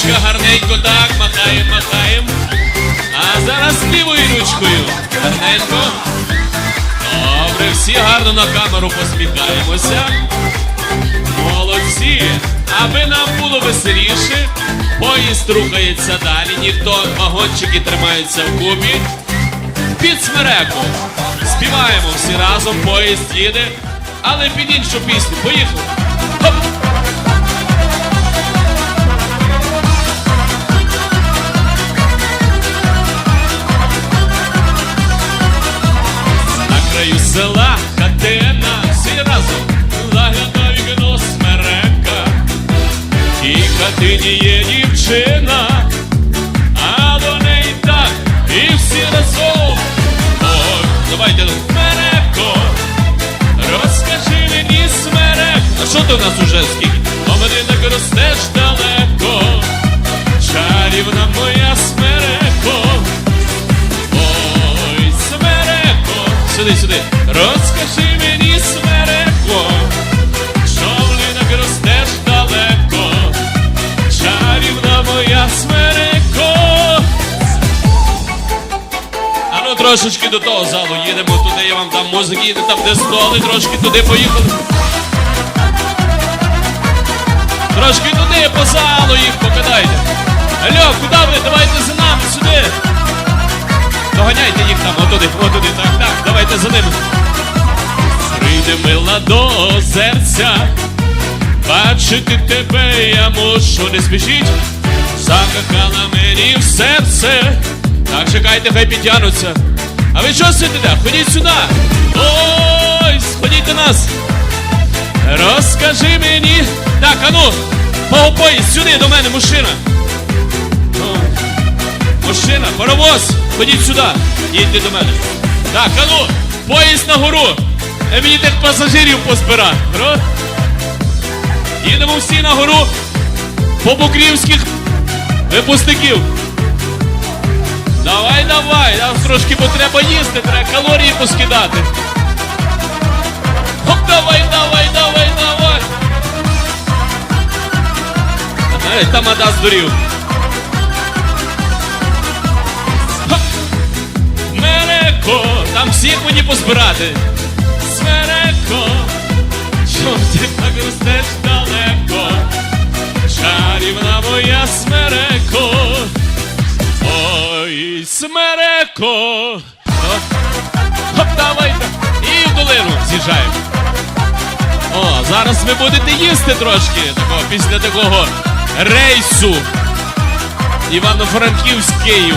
ручка гарненько так, махаємо, махаємо. А зараз лівою ручкою. Гарненько. Добре, всі гарно на камеру посміхаємося. Молодці. Аби нам було веселіше, поїзд рухається далі, ніхто вагончики тримаються в кубі. Під смереку. Співаємо всі разом, поїзд їде, але під іншу пісню. Поїхали. Смереко, розкажи мені смерек. А що ти у нас уже скільки? О, мене так ростеш трошечки до того залу їдемо туди, я вам дам музики, їде там, де столи, трошки туди поїхали. Трошки туди по залу їх покидайте. Алло, куди ви? Давайте за нами сюди. Доганяйте їх там, отуди, отуди, так, так, давайте за ними. Прийде мила до озерця, бачити тебе я мушу, не спішіть, закохала мені в серце. Так, чекайте, хай підтягнуться. А ви що сидите? Ходіть сюди. Ой, сходіть до нас. Розкажи мені. Так, ану, по поїзд сюди до мене, мужчина. Ну, Мужчина, паровоз, ходіть сюди, їдьте до мене. Так, а ну, поїзд на гору. Е, Мені тих пасажирів позбирати. Їдемо всі на гору по букрівських випускників. Давай, нам трошки бо треба їсти, треба калорії поскидати. Хоп, давай, давай, давай, давай. Ей, там ада здурів. Смереко, там всіх мені позбирати. Смереко, що ти так ростеш смереко. О, Хоп, давайте. І в долину з'їжджаємо. О, зараз ви будете їсти трошки такого, після такого рейсу. Івано-Франківськ Київ.